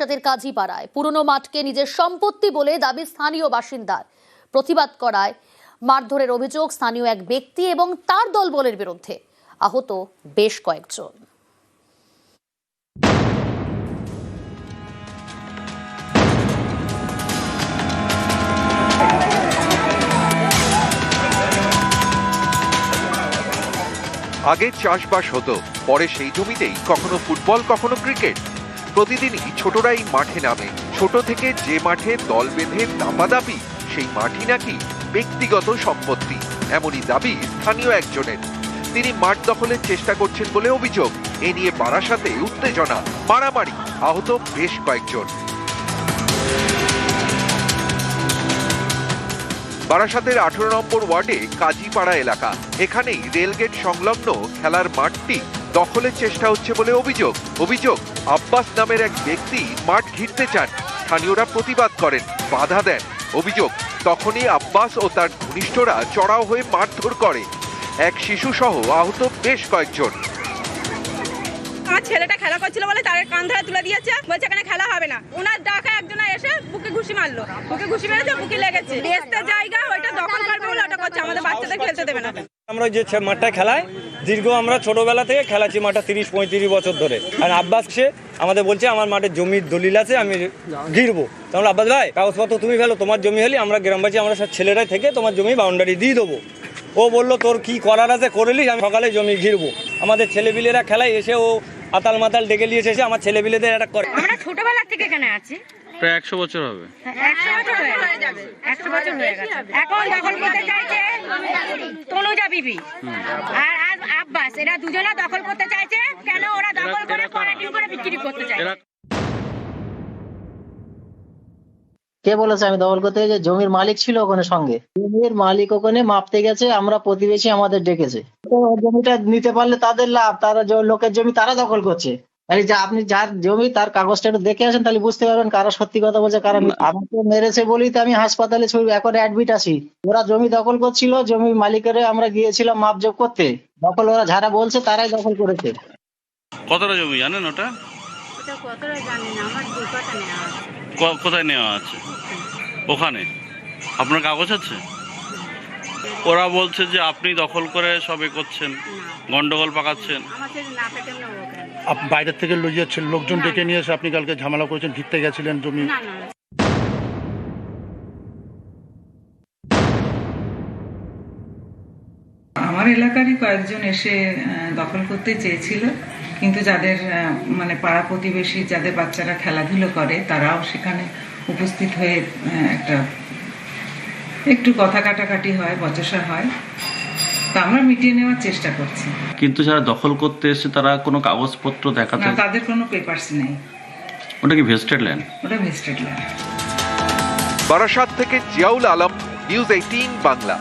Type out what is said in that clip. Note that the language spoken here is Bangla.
তাদের কাজী পাড়ায় পুরনো মাঠকে নিজের সম্পত্তি বলে দাবি স্থানীয় বাসিন্দার। প্রতিবাদ করায় মারধরের অভিযোগ স্থানীয় এক ব্যক্তি এবং তার দলবলের বিরুদ্ধে। আহত বেশ কয়েকজন। আগে চাষবাস হতো, পরে সেই জমিতেই কখনো ফুটবল, কখনো ক্রিকেট। প্রতিদিনই ছোটরা এই মাঠে নামে। ছোট থেকে যে মাঠে দল বেঁধে দাপাদাপি, সেই মাঠই নাকি ব্যক্তিগত সম্পত্তি, এমনই দাবি স্থানীয় একজনের। তিনি মাঠ দখলের চেষ্টা করছেন বলে অভিযোগ। এ নিয়ে বারাসাতে উত্তেজনা, মারামারি আহত বেশ কয়েকজন। বারাসাতের আঠারো নম্বর ওয়ার্ডে কাজীপাড়া এলাকা। এখানেই রেলগেট সংলগ্ন খেলার মাঠটি দখলের চেষ্টা হচ্ছে বলে অভিযোগ। অভিযোগ আব্বাস নামের এক ব্যক্তি মাঠ ঘিরতে চান। স্থানীয়রা প্রতিবাদ করেন বাধা দেন। অভিযোগ তখনই আব্বাস ও তার ঘনিষ্ঠরা চড়াও হয়ে মারধর করে। এক শিশু সহ আহত বেশ কয়েকজন। আমার ছেলেটা খেলা করছিল বলে তার কান ধরে তুলে দিয়েছে। বলছে এখানে খেলা হবে না। ওনার ডাকা একজন এসে বুকে ঘুষি মারলো। বুকে ঘুষি মেরেছে বুকে লেগেছে। বেস্তে জায়গা ওইটা দখল করবে বলে ওটা করছে। আমাদের বাচ্চাদের খেলতে দেবে না। আমরা ওই যে মাঠটা খেলায় দীর্ঘ আমরা ছোটবেলা থেকে খেলাচ্ছি মাঠে তিরিশ পঁয়ত্রিশ বছর ধরে। আর আব্বাস সে আমাদের বলছে আমার মাঠের জমির দলিল আছে আমি ঘিরবো। তো আমরা আব্বাস ভাই কাগজপত্র তুমি ফেলো তোমার জমি হলে আমরা গ্রামবাসী আমরা সব ছেলেরাই থেকে তোমার জমি বাউন্ডারি দিয়ে দেবো। ও বলল তোর কি করার আছে করলিস আমি সকালে জমি ঘিরবো। আমাদের ছেলেপিলেরা খেলায় এসে ও আতাল মাতাল ডেকে নিয়ে এসে আমার ছেলেপিলেদের একটা করে আমরা ছোটবেলা থেকে এখানে আছি। প্রায় একশো বছর হবে। একশো বছর হয়ে যাবে। একশো বছর হয়ে গেছে। এখন দখল করতে চাইছে তনুজা বিবি। আর আব্বাস এরা দুজনে দখল করতে চাইছে কেন ওরা দখল করে কোয়ারেন্টিন করে? বিক্রি করতে চাইছে? কে বলেছে আমি দখল করতে যে জমির মালিক ছিল ওখানে সঙ্গে। জমির মালিক ওখানে মাপতে গেছে আমরা প্রতিবেশী আমাদের ডেকেছে। তো জমিটা নিতে পারলে তাদের লাভ তারা লোকের জমি তারা দখল করছে। তাহলে যে আপনি যার জমি তার কাগজটা একটু দেখে আসেন তাহলে বুঝতে পারবেন কারা সত্যি কথা বলছে কারা মিথ্যা। আমাকে মেরেছে বলেই তো আমি হাসপাতালে ছবি এখন অ্যাডমিট আছি। ওরা জমি দখল করছিল জমি মালিকের আমরা গিয়েছিলাম মাপজোপ করতে। দখল ওরা যারা বলছে তারাই দখল করেছে। কতটা জমি জানেন ওটা? কোথায় নেওয়া আছে? ওখানে? আপনার কাগজ আছে? ওরা বলছে যে আপনি দখল করে সবে করছেন গন্ডগোল পাকাচ্ছেন। বাইরের থেকে লইয়াচ্ছেন লোকজন ডেকে নিয়ে এসে আপনি কালকে ঝামেলা করেছেন ঘিরতে গেছিলেন জমি। আমার এলাকারই কয়েকজন এসে দখল করতে চেয়েছিল কিন্তু যাদের আহ, মানে পাড়া প্রতিবেশী যাদের বাচ্চারা খেলাধুলো করে তারাও সেখানে উপস্থিত হয়ে একটা একটু কথা কাটাকাটি হয় বচসা হয়। তা আমরা মিটিয়ে নেওয়ার চেষ্টা করছি। কিন্তু যারা দখল করতে এসে তারা কোনো কাগজপত্র দেখাতে না তাদের কোনো পেপারস নেই। ওটা কি ভেস্টেড ল্যান্ড ওটা ভেস্টেড ল্যান্ড বারাসাত থেকে জিয়াউল আলম নিউজ এইটিন বাংলা।